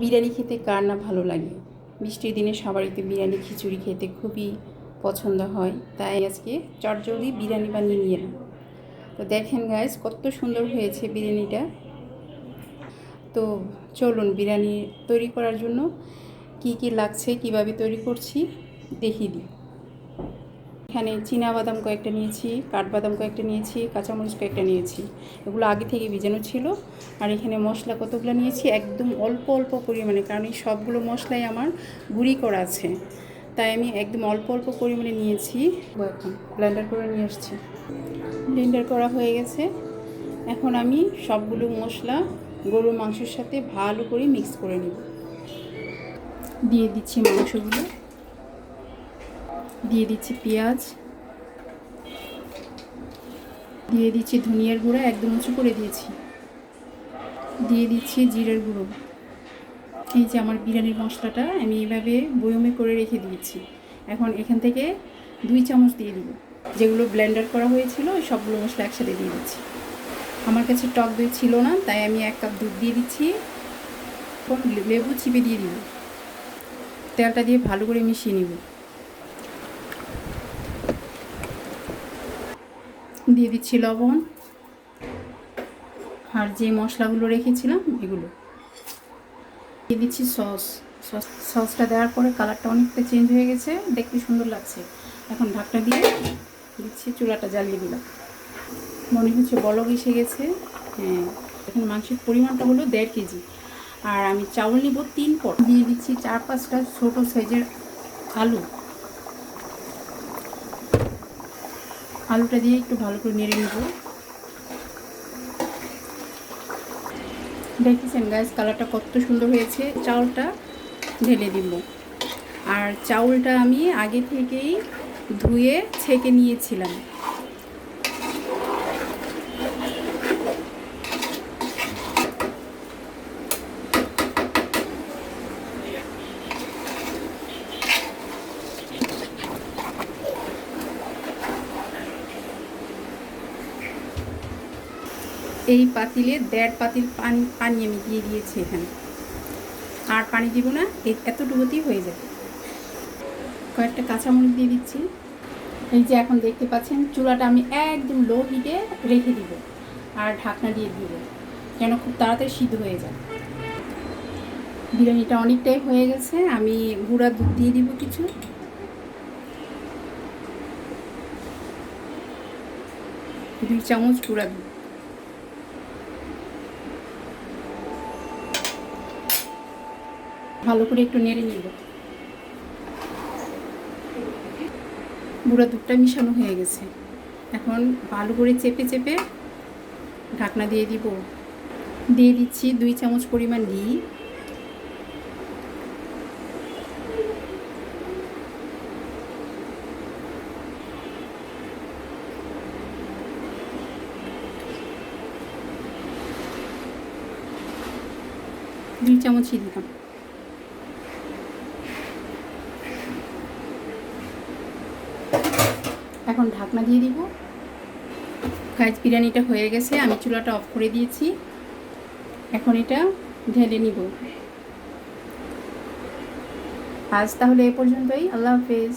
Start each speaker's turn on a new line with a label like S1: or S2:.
S1: বিরিয়ানি খেতে কার না ভালো লাগে? বৃষ্টির দিনে সবারই তো বিরিয়ানি, খিচুড়ি খেতে খুবই পছন্দ হয়, তাই আজকে চটজলদি বিরিয়ানি বানিয়ে নিয়ে তো দেখেন গাইজ কত সুন্দর হয়েছে বিরিয়ানিটা। তো চলুন বিরিয়ানি তৈরি করার জন্য কি কি লাগছে, কীভাবে তৈরি করছি, দেখিয়ে দিই। এখানে বাদাম কয়েকটা নিয়েছি, কাঠবাদাম কয়েকটা নিয়েছি, কাঁচামরিচ কয়েকটা নিয়েছি। এগুলো আগে থেকে ভিজানো ছিল। আর এখানে মশলা কতগুলো নিয়েছি? একদম অল্প অল্প পরিমাণে, কারণ এই সবগুলো মশলাই আমার গুঁড়ি করা আছে। তাই আমি একদম অল্প অল্প পরিমাণে নিয়েছি। এখন ব্লেন্ডার করে নিয়ে আসছি। ব্লেন্ডার করা হয়ে গেছে। এখন আমি সবগুলো মশলা গরুর মাংসের সাথে ভালো করে মিক্স করে নিব। দিয়ে দিচ্ছি মাংসগুলো। দিয়ে দিচ্ছি পেঁয়াজ। দিয়ে দিচ্ছি ধনিয়ার গুঁড়া, একদম উঁচু করে দিয়েছি। দিয়ে দিচ্ছি জিরের গুঁড়ো। এই যে আমার বিরিয়ানির মশলাটা, আমি এইভাবে বয়মে করে রেখে দিয়েছি। এখন এখান থেকে দুই চামচ দিয়ে দিব। যেগুলো ব্লেন্ডার করা হয়েছিল সবগুলো মশলা একসাথে দিয়ে দিচ্ছি। আমার কাছে টক দই ছিল না, তাই আমি এক কাপ দুধ দিয়ে দিচ্ছি। লেবু চিপে দিয়ে দিব। তেলটা দিয়ে ভালো করে মিশিয়ে নিব। দিয়ে দিচ্ছি লবণ আর যে মশলাগুলো রেখেছিলাম, এগুলো। দিয়ে দিচ্ছি সস। সস, সসটা দেওয়ার পরে কালারটা অনেকটা চেঞ্জ হয়ে গেছে, দেখতে সুন্দর লাগছে। এখন ঢাকটা দিয়ে দিচ্ছি, চুলাটা জ্বালিয়ে দিলাম। মনে হচ্ছে বলক এসে গেছে। হ্যাঁ এখন মাংসের পরিমাণটা হলো দেড় কেজি। আর আমি চাউল নিব তিন পট। দিয়ে দিচ্ছি চার পাঁচটা ছোটো সাইজের আলু। আলুটা দিয়ে একটু ভালো করে নেড়ে নেব। দেখেছেন গাছ কালারটা কত সুন্দর হয়েছে। চাউলটা ঢেলে দিব। আর চাউলটা আমি আগে থেকেই ধুয়ে ছেঁকে নিয়েছিলাম। এই পাতিলে দেড় পাতিল পানি পানি আমি দিয়ে দিয়েছি এখানে। আর পানি দিব না এতটুকুতেই হয়ে যাবে। কয়েকটা কাঁচামরিচ দিয়ে দিচ্ছি। এই যে এখন দেখতে পাচ্ছেন, চুলাটা আমি একদম লো হিটে রেখে দিব আর ঢাকনা দিয়ে দিব, যেন খুব তাড়াতাড়ি সিদ্ধ হয়ে যায়। বিরিয়ানিটা অনেকটাই হয়ে গেছে, আমি গুঁড়া দুধ দিয়ে দিব কিছু। দুই চামচ গুঁড়া দুধ। ভালো করে একটু নেড়ে নিব। গুঁড়া দুধটা মিশানো হয়ে গেছে। এখন ভালো করে চেপে চেপে ঢাকনা দিয়ে দিব। দিয়ে দিচ্ছি দুই চামচ পরিমাণ ঘি। দুই চামচই দিলাম এখন ঢাকনা দিয়ে দিব। গাইজ, বিরিয়ানিটা হয়ে গেছে, আমি চুলাটা অফ করে দিয়েছি। এখন এটা ঢেলে নিব। আজ তাহলে এ পর্যন্তই, আল্লাহ হাফেজ।